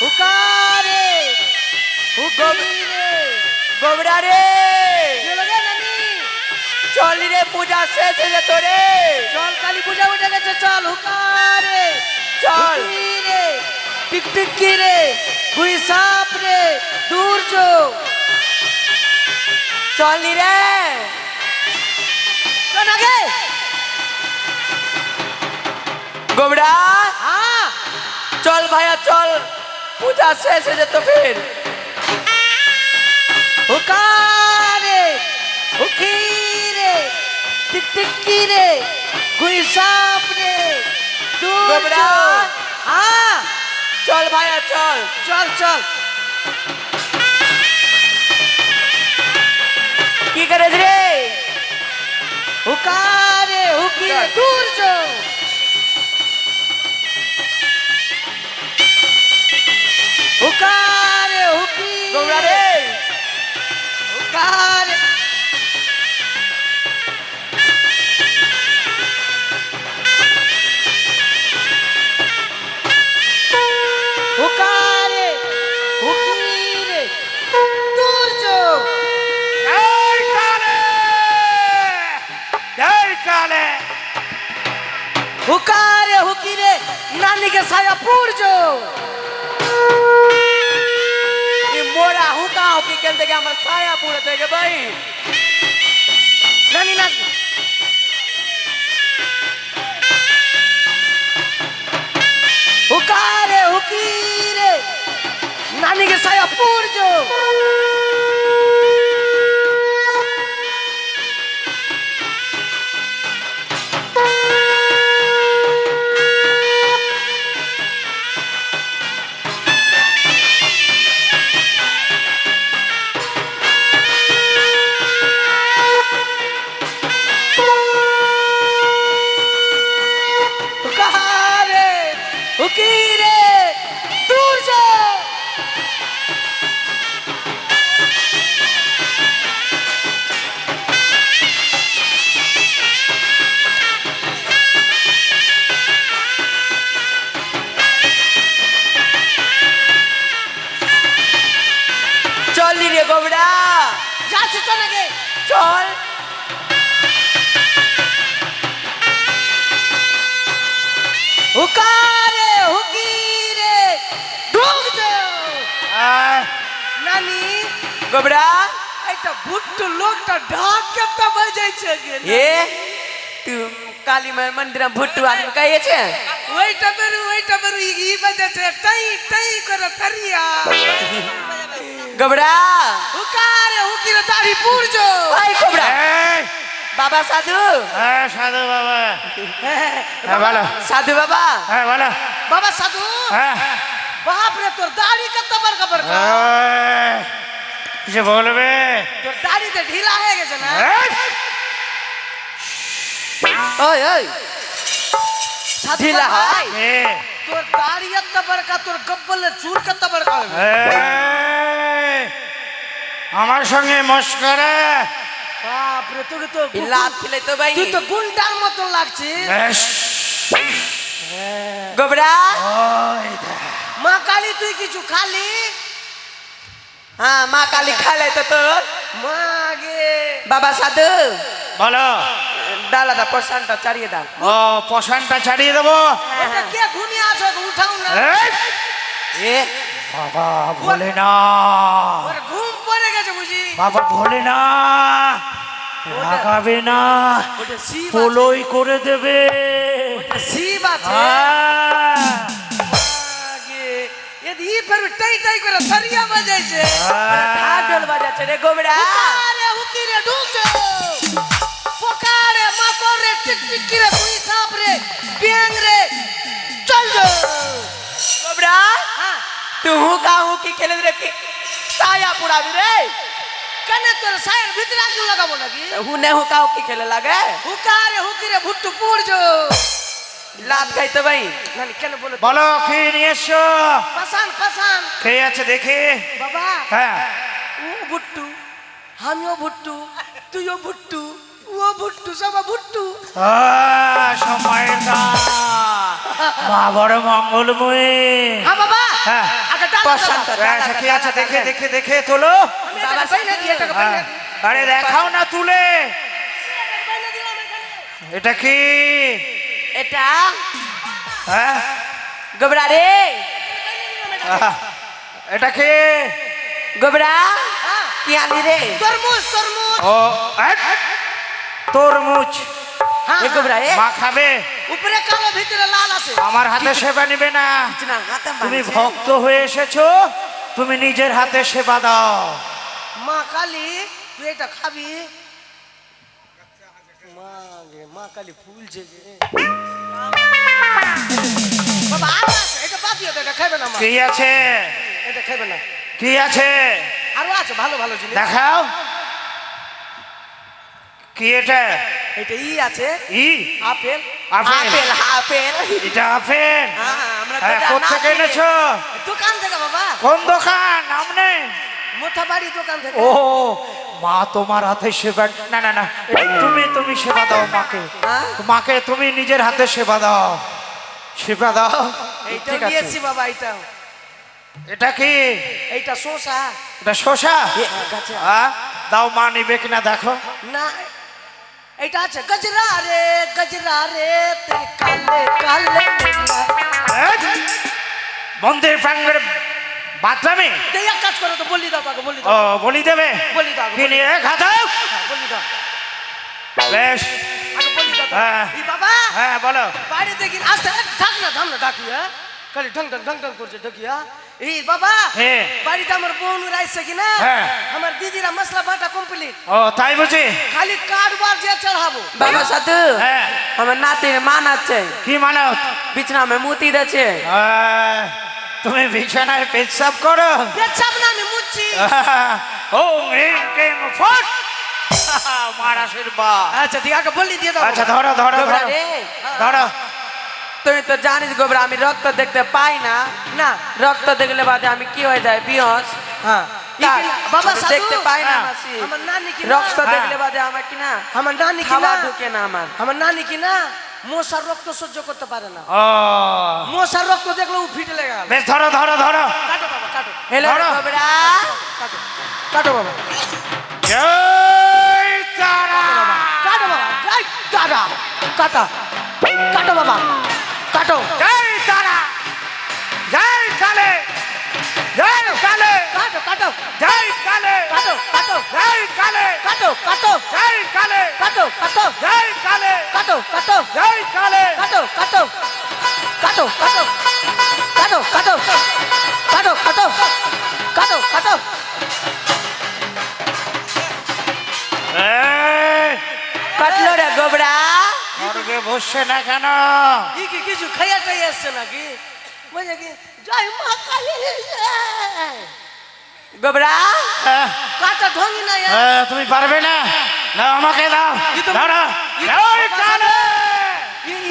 হুকারে গোবরা রে। চলো রে পূজা শেষ হয়ে তোরে চল কালী পূজা উঠে গেছে চল হুকারে। চল। হুকিরে টিকটিকি রে গুই সাপ রে দূর্য চল রে। চল আগে। গোবরা। হ্যাঁ। চল ভাইয়া চল। পূজা শেষ হয়ে যেত ফির। হুকারে হুকিরে টিকটিকি রে গুই সাপ রে। হ্যাঁ চল ভাইয়া চল। চল চল। কি করে রে? হুকারে হুকিরে চল। দূর্য হুকারে হুকারে হুকিরে নানিকে সায়া পূর্য কেন থেকে আমার ছায়া পুরো থেকে ভাই। জানি না। হুকারে হুকিরে নানিকে ছায়া পূর্য চল। হুকারে হুকিরে দূর্য আয়, নানি গোবরা একটা ভুট্টো লোকটা ঢাক কেমটা বাজাইছে গে এ তুই কালী মায়ের মন্দির ভুট্টু আদমি কাইয়েছে ওইটা বেরু ওইটা বেরু ই বাজাচ্ছে টাই টাই করে থারিয়া গোবরা। হুকারে হুকিরে দাড়ি পূর্য ভাই গোবরা এই, বাবা সাধু? হ্যাঁ সাধু বাবা। হ্যাঁ বলো। সাধু বাবা? হ্যাঁ বলো। বাবা সাধু? হ্যাঁ। বাপ রে তোর দাড়ি কত বড় বড় বলবে? তোর দাড়িতে ঢিলা হয়ে গেছে না? ওই ওই। ঢিলা হয়? তোর দাড়ি এত বড়কা তোর গব্বলের চুল কত এই, আমার সঙ্গে মস্করা। বাপ রে তোকে তো লাত খেলে তো ভাই। তুই তো গুন্ডার মতো লাগছিস। গোবরা। মা কালী তুই কিছু খালি? হ্যাঁ মা কালী খালে তো তোর। মা গে। বাবা সাধু। বলো। ডালাটা প্রশানটা চারিয়ে দাও। ও পশানটা ছাড়িয়ে দেবো। ওটা কে ঘুমিয়ে আছে? উঠাও না। এ বাবা ভোলে না ওর ঘুম পড়ে গেছে বুঝি। বাবা ভোলে না রাগাবে না। শিব করে দেবে। শিব আছে। ই টাই টাই করে সারিয়া বাজাইছে। বাজাচ্ছে রে আরে হুকিরে ঢুকছে হুকি খেলে রে কি ছায়া পুরাবি রে। কেনে তোর সায়ের ভিতরে আগুন লাগাবো নাকি? হুনে হুকা হুকি খেলে লাগে। হুকারে হুকিরে ভুট্টু পুড়ছো। লাত খাইতে ভাই নানি কেন বলে? বলো খেয়ে নিয়ে এসো। পাসান পাসান খেয়ে আছে দেখে। বাবা। হ্যাঁ। ও ভুট্টু আমিও ভুট্টু তুইও ভুট্টু ও ভুট্টু সবা ভুট্টু। আহ, সব মা বড় মঙ্গলময়ী। হ্যাঁ বাবা। হ্যাঁ। হ্যাঁ, দেখে দেখে দেখে হ্যাঁ। দেখাও না তুলে। এটা কি? এটা হ্যাঁ। গোবরা রে। এটা কি? গোবরা কি রে? তরমুজ তরমুজ। এ গোবরা এ। মা খাবে। উপরে কালো ভিতরে লাল আছে। আমার হাতে সেবা নিবে না। তুমি ভক্ত হয়ে এসেছ তুমি নিজের হাতে সেবা দাও। মা কালী তুই এটা খাবি? মা গে মা কালী ফুলছে গে বাবা এটা বাদ দিও এটা খাবে না মা। কি আছে? এটা খাবে না। কি আছে? আরও আছে ভালো ভালো জিনিস। দেখাও। কি এটা? এটা ই আছে। ই? আপেল। আপেল। আপেল এটা আপেল। হ্যাঁ, আমরা তো হ্যাঁ কোথেকে আছে। এনেছো? দোকান থেকে বাবা। কোন দোকান? নাম নেই। মোথাবাড়ি দোকান থেকে। ও মা তোমার হাতে সেবা না না না এটা তুমি তুমি সেবা দাও মাকে। হ্যাঁ? মাকে তুমি নিজের হাতে সেবা দাও। সেবা দাও। এইটা নিয়েছি বাবা এইটা এটা কি? এইটা শসা। এটা। হ্যাঁ? দাও মা নিবে কিনা দেখো। না এইটা আছে গজরা রে গজরা রে কালে কালে প্রাঙ্গণে বাথরামে? এক কাজ করো তো বলি দাও তাকে বলি ও দাও বলি দেবে? বলি দাও কি নিয়ে হ্যাঁ, বলি দাও। বেশ। আগে বলি দাও। হ্যাঁ। বাবা হ্যাঁ বলো। বাইরে দেখি আস্তে থাক না না ডাকি হ্যাঁ? খালি ঢং ঢং ঢং ঢং করছে ডাকি এই বাবা হ্যাঁ। বাড়িতে আমার বোন রাইছে কি না হ্যাঁ। আমার দিদিরা মশলা বাটা কমপ্লিট ও তাই বুঝি? খালি কাঠবার যে চড়াবো। বাবা সাধু হ্যাঁ। আমার নাতির মান আছে। কি মানত বিছনা মে মুতি দেছে তুমি বিছানায় পেচ্ছাপ করো। পেছাব না আমি মুচ্ছি। ও রিং কিং ফট। মার আশীর্বাদ আচ্ছা ঠিক বলি দিয়ে দাও আচ্ছা ধরো ধরো ধরো। ধরো। তুই তো জানিস গোবরা আমি রক্ত দেখতে পাই না। না রক্ত দেখলে বাদে আমি কি হয়ে যায় বিহস হ্যাঁ। বাবা দেখতে পাই না হ্যাঁ। আমার নানি কি রক্ত হ্যাঁ। দেখলে বাদে আমার কি না? আমার নানি কি না? ঢুকে না আমার। আমার নানি কি না? মশার রক্ত সহ্য করতে পারে না। মশার রক্ত দেখলে ও ফিটে লেগে গেল। বেশ ধরো ধরো ধরো। কাটো বাবা কাটো। হেলো গোবরা। কাটো কাটো বাবা। জয় তারা। কাটো বাবা যাই দাদা কাটা কাটো বাবা। কাটো জয় তারা জয় কালে জয় কালে কাটো কাটো জয় কালে কাটো কাটো জয় কালে কাটো কাটো জয় কালে কাটো কাটো জয় কালে কাটো কাটো জয় কালে কাটো কাটো কাটো কাটো কাটো কাটো কাটো কাটো কাটো বসছে না কেন? কি কি কিছু খাইয়া টাই আসছে নাকি? বুঝে কি জয় মা কালী গোবরা হ্যাঁ। কাটা না হ্যাঁ, তুমি পারবে না। না আমাকে দাও। দাও না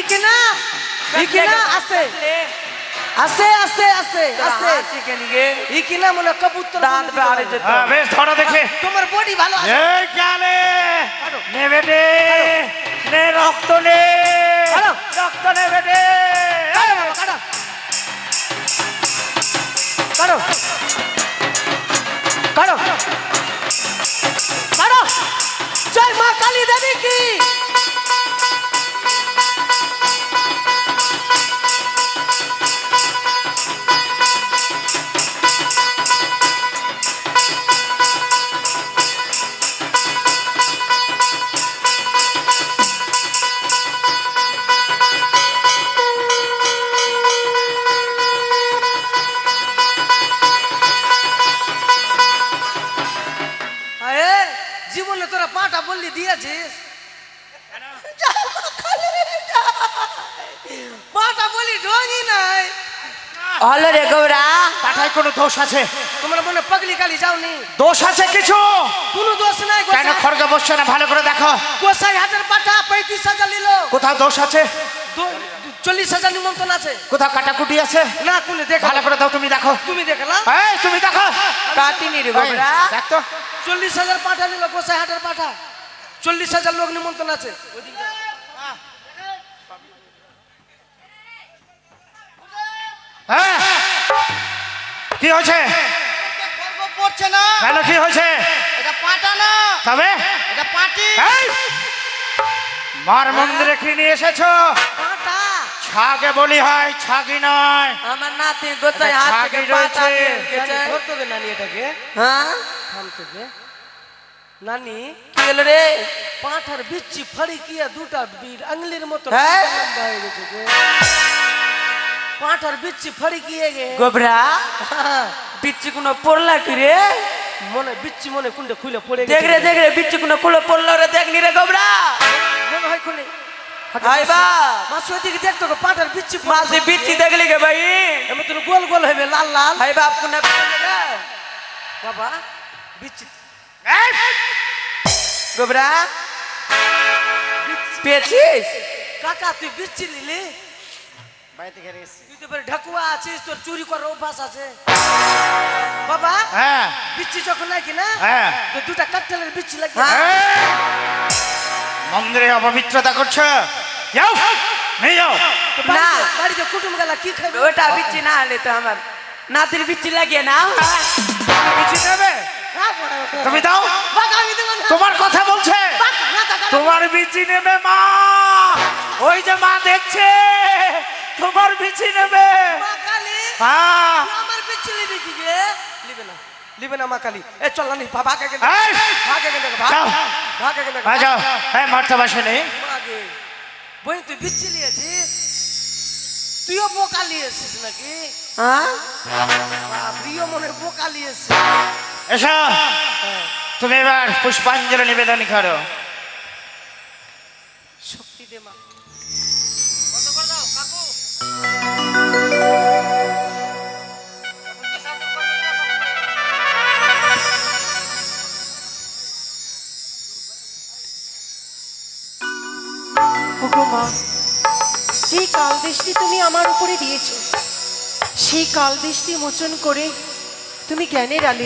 ইকে না ইকে না আছে আছে আছে আছে আছে ইকে না মনে কবুতর দাঁত বাড়ে যেত হ্যাঁ, বেশ ধরো দেখে। তোমার বডি ভালো আছে। এই এখানে রক্ত নেই রক্ত নেই কারও কারও কারও মা কালী দেবী কি? দিয়েছিস। পাটা বলি ঢঙ্গি নাই। হলো রে গোবরা পাঠায় কোনো দোষ আছে? তোমরা মনে পাগলি কালি যাওনি? দোষ আছে কিছু? কোনো দোষ নাই কেন বসছে না? ভালো করে দেখো। গোসাই হাজার পাঠা পঁয়ত্রিশ হাজার নিল। কোথাও দোষ আছে? চল্লিশ হাজার নিমন্ত্রণ আছে। কোথাও কাটাকুটি আছে? না কোনে দেখা ভালো করে দাও তুমি দেখো। তুমি দেখলা এই তুমি দেখো। কাটিনি রে গোবরা দেখ তো। চল্লিশ হাজার পাঠা নিল গোসাই হাটের পাঠা। চল্লিশ হাজার লোক নিমন্ত্রণ আছে। হ্যাঁ। কি হয়েছে? খর্ব পড়ছে না কেন কি হয়েছে? এটা পাটা না তবে? এটা পাটি! মার মন্দিরে কি নিয়ে এসেছ? পাটা ছাগে বলি হয় ছাগি নয়। আমার নাতি গোতায় হাত থেকে। গেছে। ধরতে নানি এটাকে হ্যাঁ? থামতে নানি কি হলো রে? পাঁঠার বিচ্ছি ফাড়ি কিয়া দুটা বীর আঙলির মতো হ্যাঁ? হয়ে গেছে পাঁঠার বিচ্ছি ফাড়ি কিয়ে গে? গোবরা হ্যাঁ, বিচ্ছি কোনো পড়লা কি রে? মনে বিচ্ছি মনে কুন্ডে খুলে পড়ে দেখ রে দেখ রে বিচ্ছি কোনো কুলো পড়ল রে দেখনি রে গোবরা। মনে হয় খুলে। গোল গোল হবে লাল লাল। বাবা বিচ্ছি! গোবরা পেয়েছিস কাকা তুই বিচ্ছি নিলি? বাড়িতে ঘরে এসেছি তুই তো ঢাকুয়া আছিস তোর চুরি করার অভ্যাস আছে। বাবা হ্যাঁ। বিচ্ছি যখন নাকি না হ্যাঁ। তো দুটা কাকতালের বিচ্ছি লাগে হ্যাঁ। মন্দিরে অপবিত্রতা করছ? যাও। নিয়ে যাও। না। বাড়িতে কুটুম গেলা কি খাবে ওটা বিচ্ছি না হলে তো আমার নাতির বিচ্ছি লাগিয়ে না। কিছু নেবে তুমি দাও। বাবা। তোমার কথা বলছে। বাবা। তোমার বিচি নেবে মা। ওই যে মা দেখছে। তোমার বিচি নেবে। মা কালী, হ্যাঁ আমার নিবি কি? নিবে না নিবে না মা কালী। এ চল না নি ভাগ আগে এই! ভাগ আগে দেখো ভাগ যাও। ভাগ আগে দেখো যাও। হ্যাঁ মারতে বাসে নেই। বই তুই বিচ্ছি নিয়েছিস তুইও বোকা নিয়েছিস নাকি? হ্যাঁ? মনে বোকা নিয়েছিস এসো। তুমি এবার পুষ্পাঞ্জলি নিবেদন করো। শক্তি দে মা। বন্ধ করে দাও কাকু। ওগো মা যে কাল দৃষ্টি তুমি আমার উপরে দিয়েছ। সেই কাল দৃষ্টি মোচন করে তুমি জ্ঞানের আলো